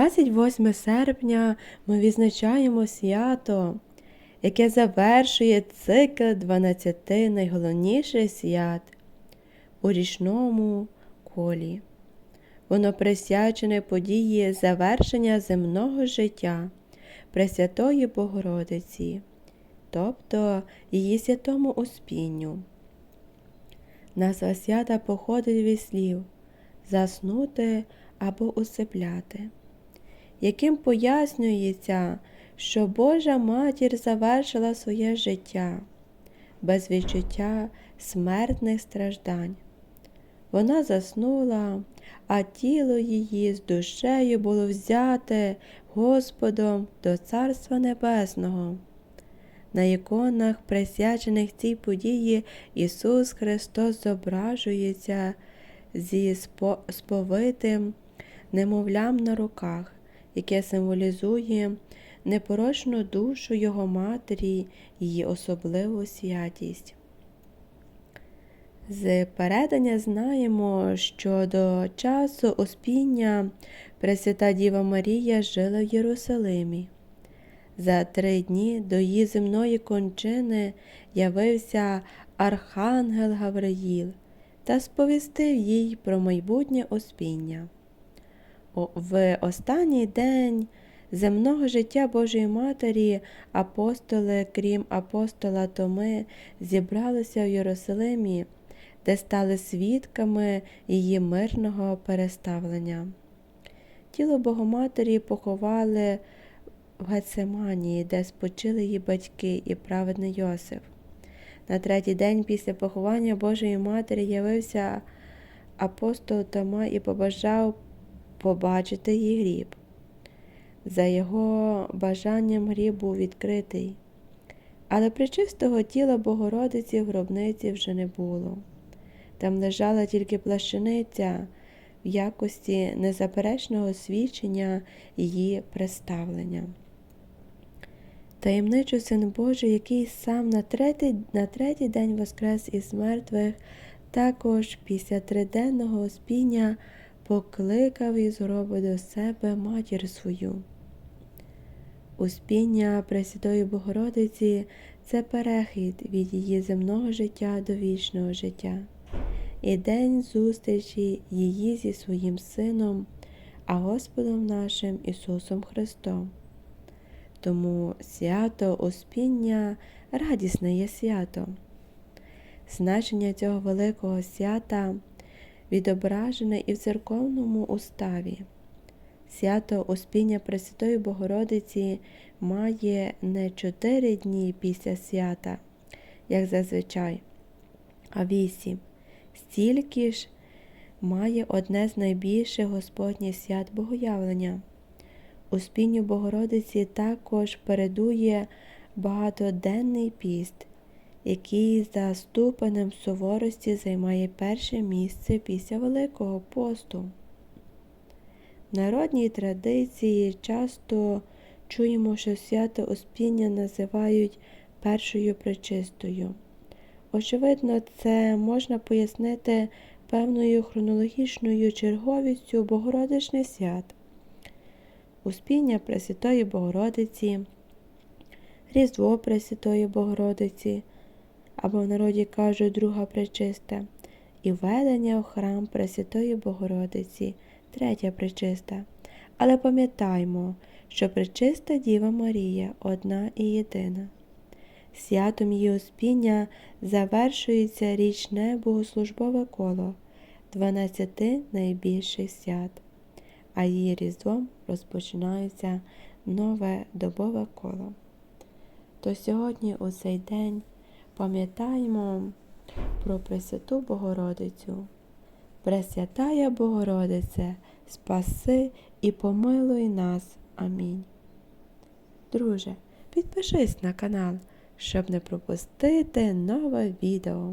28 серпня ми відзначаємо свято, яке завершує цикл 12 найголовніших свят у річному колі. Воно присвячене події завершення земного життя Пресвятої Богородиці, тобто її святому успінню. Назва свята походить від слів заснути або усипляти, яким пояснюється, що Божа матір завершила своє життя без відчуття смертних страждань. Вона заснула, а тіло її з душею було взяте Господом до Царства Небесного. На іконах, присвячених цій події, Ісус Христос зображується зі сповитим немовлям на руках, яке символізує непорочну душу Його матері, її особливу святість. З передання знаємо, що до часу Успіння Пресвята Діва Марія жила в Єрусалимі. За три дні до її земної кончини явився Архангел Гавриїл та сповістив їй про майбутнє Успіння. В останній день земного життя Божої Матері апостоли, крім апостола Томи, зібралися в Єрусалимі, де стали свідками її мирного переставлення. Тіло Богоматері поховали в Гецеманії, де спочили її батьки і праведний Йосиф. На третій день після поховання Божої Матері явився апостол Тома і побажав побачити її гріб. За його бажанням гріб був відкритий, але причистого тіла Богородиці в гробниці вже не було. Там лежала тільки плащаниця в якості незаперечного свідчення її представлення. Таємничо Син Божий, який сам на третій, на третій день воскрес із мертвих, також після триденного спіння покликав із гробу до себе матір свою. Успіння Пресвятої Богородиці це перехід від її земного життя до вічного життя і день зустрічі її зі своїм Сином, а Господом нашим Ісусом Христом. Тому свято Успіння радісне є свято. Значення цього великого свята відображене і в церковному уставі. Свято Успіння Пресвятої Богородиці має не чотири дні після свята, як зазвичай, а вісім. Стільки ж має одне з найбільших Господніх свят Богоявлення. Успінню Богородиці також передує багатоденний піст, який за ступенем суворості займає перше місце після Великого посту. В народній традиції часто чуємо, що свято Успіння називають першою причистою. Очевидно, це можна пояснити певною хронологічною черговістю Богородичних свят. Успіння Пресвятої Богородиці, Різдво Пресвятої Богородиці, або в народі кажуть друга пречиста, і введення у храм Пресвятої Богородиці, третя пречиста. Але пам'ятаймо, що пречиста Діва Марія одна і єдина. Святом її успіння завершується річне богослужбове коло 12 найбільших свят, а її різдвом розпочинається нове добове коло. То сьогодні у цей день пам'ятаємо про Пресвяту Богородицю. Пресвятая Богородице, спаси і помилуй нас. Амінь. Друже, підпишись на канал, щоб не пропустити нове відео.